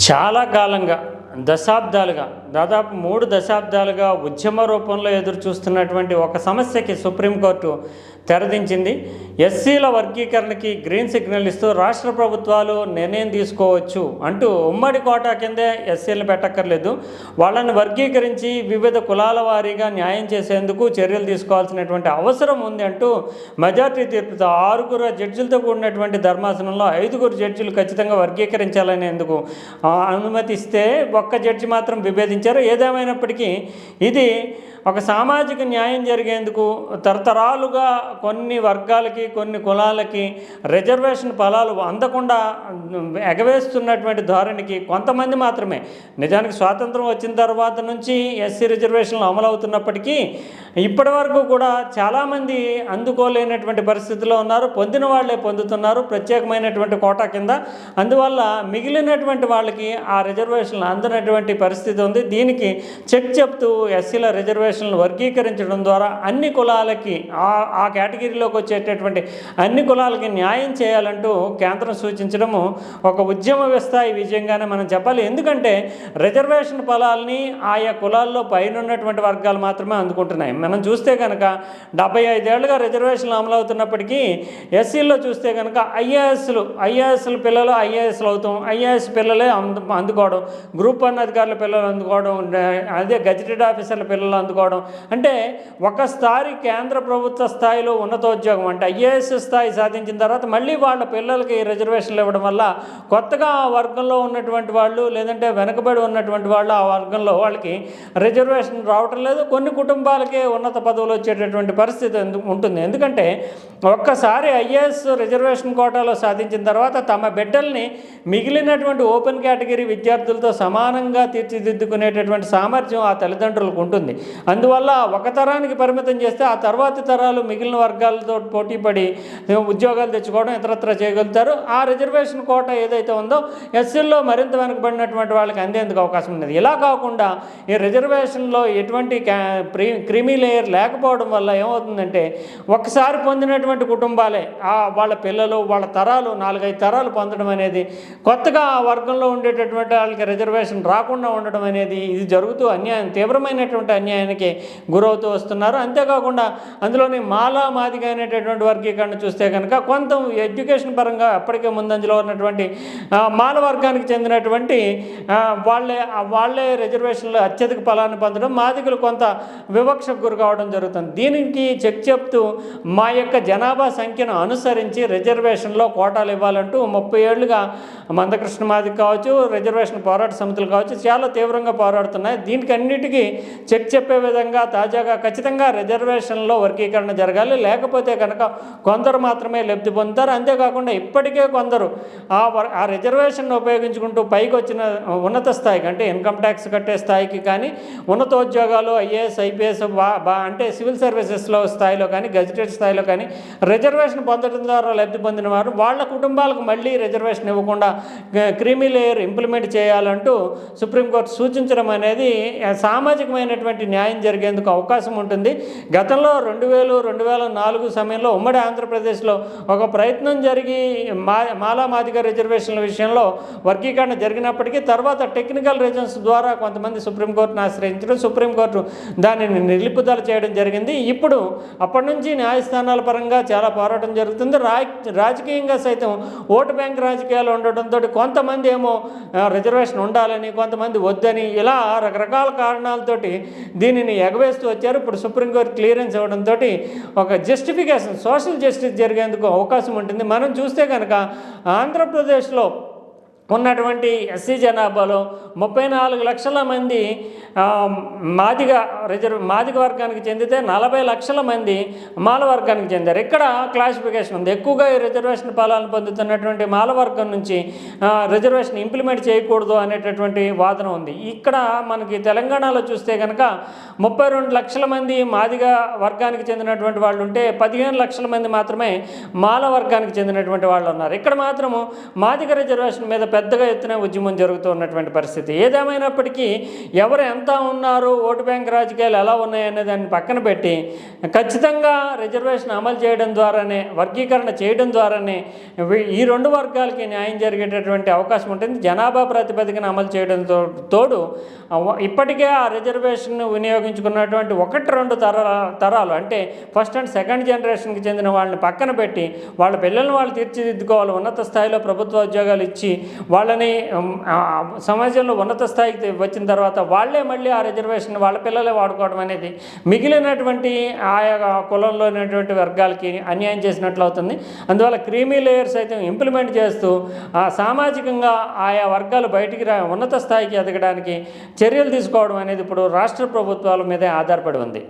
చాలా కాలంగా దశాబ్దాలుగా దాదాపు మూడు దశాబ్దాలుగా ఉద్యమ రూపంలో ఎదురు చూస్తున్నటువంటి ఒక సమస్యకి సుప్రీంకోర్టు తెరదించింది. ఎస్సీల వర్గీకరణకి గ్రీన్ సిగ్నల్ ఇస్తూ రాష్ట్ర ప్రభుత్వాలు నిర్ణయం తీసుకోవచ్చు అంటూ ఉమ్మడి కోటా కిందే ఎస్సీలను పెట్టక్కర్లేదు. వాళ్ళని వర్గీకరించి వివిధ కులాల వారీగా న్యాయం చేసేందుకు చర్యలు తీసుకోవాల్సినటువంటి అవసరం ఉంది అంటూ మెజార్టీ తీర్పుతో ఆరుగురు జడ్జిలతో కూడినటువంటి ధర్మాసనంలో ఐదుగురు జడ్జిలు ఖచ్చితంగా వర్గీకరించాలనేందుకు అనుమతిస్తే ఒక ఒక్క జడ్జి మాత్రం విభేదించారు. ఏదేమైనప్పటికీ ఇది ఒక సామాజిక న్యాయం జరిగేందుకు తరతరాలుగా కొన్ని వర్గాలకి కొన్ని కులాలకి రిజర్వేషన్ ఫలాలు అందకుండా ఎగవేస్తున్నటువంటి ధోరణికి కొంతమంది మాత్రమే. నిజానికి స్వాతంత్రం వచ్చిన తర్వాత నుంచి ఎస్సీ రిజర్వేషన్లు అమలవుతున్నప్పటికీ ఇప్పటి వరకు కూడా చాలామంది అందుకోలేనటువంటి పరిస్థితిలో ఉన్నారు. పొందిన వాళ్ళే పొందుతున్నారు. ప్రత్యేకమైనటువంటి కోటా కింద. అందువల్ల మిగిలినటువంటి వాళ్ళకి ఆ రిజర్వేషన్లు అందనటువంటి పరిస్థితి ఉంది. దీనికి చెక్ చెప్తూ ఎస్సీల రిజర్వేషన్లు వర్గీకరించడం ద్వారా అన్ని కులాలకి ఆ ఆ కేటగిరీలోకి వచ్చేటటువంటి అన్ని కులాలకి న్యాయం చేయాలంటూ కేంద్రం సూచించడము ఒక ఉద్యమ స్థాయి విజయంగానే మనం చెప్పాలి. ఎందుకంటే రిజర్వేషన్ ఫలాల్ని ఆయా కులాల్లో పైన ఉన్నటువంటి వర్గాలు మాత్రమే అందుకుంటున్నాయి. మనం చూస్తే కనుక డెబ్బై ఐదేళ్ళుగా రిజర్వేషన్లు అమలవుతున్నప్పటికీ ఎస్సీల్లో చూస్తే కనుక ఐఏఎస్లు ఐఏఎస్ల పిల్లలు ఐఏఎస్లు అవుతాం. ఐఏఎస్ పిల్లలే అందు అందుకోవడం గ్రూప్ వన్ అధికారుల పిల్లలు అందుకోవడం అదే గజెటెడ్ ఆఫీసర్ల పిల్లలు అందుకోవడం అంటే ఒకసారి కేంద్ర ప్రభుత్వ స్థాయిలో ఉన్నతోద్యోగం అంటే ఐఏఎస్ స్థాయి సాధించిన తర్వాత మళ్ళీ వాళ్ళ పిల్లలకి రిజర్వేషన్లు ఇవ్వడం వల్ల కొత్తగా ఆ వర్గంలో ఉన్నటువంటి వాళ్ళు లేదంటే వెనకబడి ఉన్నటువంటి వాళ్ళు ఆ వర్గంలో వాళ్ళకి రిజర్వేషన్ రావటం లేదు. కొన్ని కుటుంబాలకే ఉన్నత పదవులు వచ్చేటటువంటి పరిస్థితి ఉంటుంది. ఎందుకంటే ఒక్కసారి ఐఏఎస్ రిజర్వేషన్ కోటాలో సాధించిన తర్వాత తమ బిడ్డల్ని మిగిలినటువంటి ఓపెన్ కేటగిరీ విద్యార్థులతో సమానంగా తీర్చిదిద్దుకునేటటువంటి సామర్థ్యం ఆ తల్లిదండ్రులకు ఉంటుంది. అందువల్ల ఒక తరానికి పరిమితం చేస్తే ఆ తర్వాతి తరాలు మిగిలిన వర్గాలతో పోటీపడి ఉద్యోగాలు తెచ్చుకోవడం ఇతరత్ర చేయగలుగుతారు. ఆ రిజర్వేషన్ కోట ఏదైతే ఉందో ఎస్సీల్లో మరింత వెనుకబడినటువంటి వాళ్ళకి అందేందుకు అవకాశం ఉన్నది. ఇలా కాకుండా ఈ రిజర్వేషన్లో ఎటువంటి క్రిమి ప్రీ లేయర్ లేకపోవడం వల్ల ఏమవుతుందంటే ఒకసారి పొందినటువంటి కుటుంబాలే ఆ వాళ్ళ పిల్లలు వాళ్ళ తరాలు నాలుగైదు తరాలు పొందడం అనేది కొత్తగా ఆ వర్గంలో ఉండేటటువంటి వాళ్ళకి రిజర్వేషన్ రాకుండా ఉండడం అనేది ఇది జరుగుతూ అన్యాయం తీవ్రమైనటువంటి అన్యాయానికి గురవుతూ వస్తున్నారు. అంతేకాకుండా అందులోని మాలా మాదిగా అనేటటువంటి వర్గీకరణ చూస్తే కనుక కొంత ఎడ్యుకేషన్ పరంగా అప్పటికే ముందంజలో ఉన్నటువంటి మాల వర్గానికి చెందినటువంటి వాళ్ళే వాళ్ళే రిజర్వేషన్లో అత్యధిక ఫలాన్ని పొందడం మాదిగలు కొంత వివక్షకు గురి కావడం జరుగుతుంది. దీనికి చెక్ చెప్తూ మా యొక్క జనాభా సంఖ్యను అనుసరించి రిజర్వేషన్లో కోటాలు ఇవ్వాలంటూ ముప్పై ఏళ్ళుగా మందకృష్ణ మాదిక కావచ్చు రిజర్వేషన్ పోరాట సమితులు కావచ్చు చాలా తీవ్రంగా పోరాడుతున్నాయి. దీనికి అన్నిటికీ చెక్ చెప్పే విధంగా తాజాగా ఖచ్చితంగా రిజర్వేషన్లో వర్గీకరణ జరగాలి. లేకపోతే కనుక కొందరు మాత్రమే లబ్ధి పొందుతారు. అంతేకాకుండా ఇప్పటికే కొందరు ఆ వర్- ఆ రిజర్వేషన్ ఉపయోగించుకుంటూ పైకి వచ్చిన ఉన్నత స్థాయికి అంటే ఇన్కమ్ ట్యాక్స్ కట్టే స్థాయికి కానీ ఉన్నతోద్యోగాలు ఐఏఎస్ ఐపీఎస్ బా బా అంటే సివిల్ సర్వీసెస్లో స్థాయిలో కానీ గజిటెడ్ స్థాయిలో కానీ రిజర్వేషన్ పొందడం ద్వారా లబ్ధి పొందిన వారు వాళ్ళ కుటుంబాలకు మళ్ళీ రిజర్వేషన్ ఇవ్వకుండా క్రీమీ లేయర్ ఇంప్లిమెంట్ చేయాలంటూ సుప్రీంకోర్టు సూచించడం అనేది సామాజికమైనటువంటి న్యాయం జరిగేందుకు అవకాశం ఉంటుంది. గతంలో రెండు వేలు రెండు వేల నాలుగు సమయంలో ఉమ్మడి ఆంధ్రప్రదేశ్లో ఒక ప్రయత్నం జరిగి మా మాలామాదిక రిజర్వేషన్ల విషయంలో వర్గీకరణ జరిగినప్పటికీ తర్వాత టెక్నికల్ రీజన్స్ ద్వారా కొంతమంది సుప్రీంకోర్టును ఆశ్రయించడం సుప్రీంకోర్టు దానిని నిలుపుదల చేయడం జరిగింది. ఇప్పుడు అప్పటి నుంచి న్యాయస్థానాల పరంగా చాలా పోరాటం జరుగుతుంది. రా రాజకీయంగా సైతం ఓటు బ్యాంక్ రాజకీయాలు ఉండటంతో కొంతమంది ఏమో రిజర్వేషన్ ఉండాలని కొంతమంది వద్దని ఇలా రకరకాల కారణాలతోటి దీనిని ఎగవేస్తూ వచ్చారు. ఇప్పుడు సుప్రీంకోర్టు క్లియరెన్స్ ఇవ్వడంతో ఒక జస్టిఫికేషన్ సోషల్ జస్టిస్ జరిగేందుకు అవకాశం ఉంటుంది. మనం చూస్తే కనుక ఆంధ్రప్రదేశ్లో ఉన్నటువంటి ఎస్సీ జనాభాలో ముప్పై నాలుగు లక్షల మంది మాదిగ రిజర్వ్ మాదిగ వర్గానికి చెందితే నలభై లక్షల మంది మాల వర్గానికి చెందారు. ఇక్కడ క్లాసిఫికేషన్ ఉంది. ఎక్కువగా ఈ రిజర్వేషన్ ఫలాలను పొందుతున్నటువంటి మాల వర్గం నుంచి రిజర్వేషన్ ఇంప్లిమెంట్ చేయకూడదు అనేటటువంటి వాదన ఉంది. ఇక్కడ మనకి తెలంగాణలో చూస్తే కనుక ముప్పై రెండు లక్షల మంది మాదిగ వర్గానికి చెందినటువంటి వాళ్ళు ఉంటే పదిహేను లక్షల మంది మాత్రమే మాల వర్గానికి చెందినటువంటి వాళ్ళు ఉన్నారు. ఇక్కడ మాత్రము మాదిగ రిజర్వేషన్ మీద పెద్దగా ఎత్తున ఉద్యమం జరుగుతూ ఉన్నటువంటి పరిస్థితి. ఏదేమైనప్పటికీ ఎవరు ఎంత ఉన్నారు ఓటు బ్యాంక్ రాజకీయాలు ఎలా ఉన్నాయనే దాన్ని పక్కన పెట్టి ఖచ్చితంగా రిజర్వేషన్ అమలు చేయడం ద్వారానే వర్గీకరణ చేయడం ద్వారానే ఈ రెండు వర్గాలకి న్యాయం జరిగేటటువంటి అవకాశం ఉంటుంది. జనాభా ప్రాతిపదికన అమలు చేయడంతో తోడు ఇప్పటికే ఆ రిజర్వేషన్ వినియోగించుకున్నటువంటి ఒకటి రెండు తర తరాలు అంటే ఫస్ట్ అండ్ సెకండ్ జనరేషన్కి చెందిన వాళ్ళని పక్కన పెట్టి వాళ్ళ పిల్లల్ని వాళ్ళు తీర్చిదిద్దుకోవాలి ఉన్నత స్థాయిలో ప్రభుత్వ ఉద్యోగాలు ఇచ్చి వాళ్ళని సమాజంలో ఉన్నత స్థాయికి వచ్చిన తర్వాత వాళ్ళే మళ్ళీ ఆ రిజర్వేషన్ వాళ్ళ పిల్లలే వాడుకోవడం అనేది మిగిలినటువంటి ఆయా కులంలో ఉన్నటువంటి వర్గాలకి అన్యాయం చేసినట్లు అవుతుంది. అందువల్ల క్రీమీ లేయర్స్ అయితే ఇంప్లిమెంట్ చేస్తూ ఆ సామాజికంగా ఆయా వర్గాలు బయటికి రా ఉన్నత స్థాయికి ఎదగడానికి చర్యలు తీసుకోవడం అనేది ఇప్పుడు రాష్ట్ర ప్రభుత్వాల మీదే ఆధారపడి ఉంది.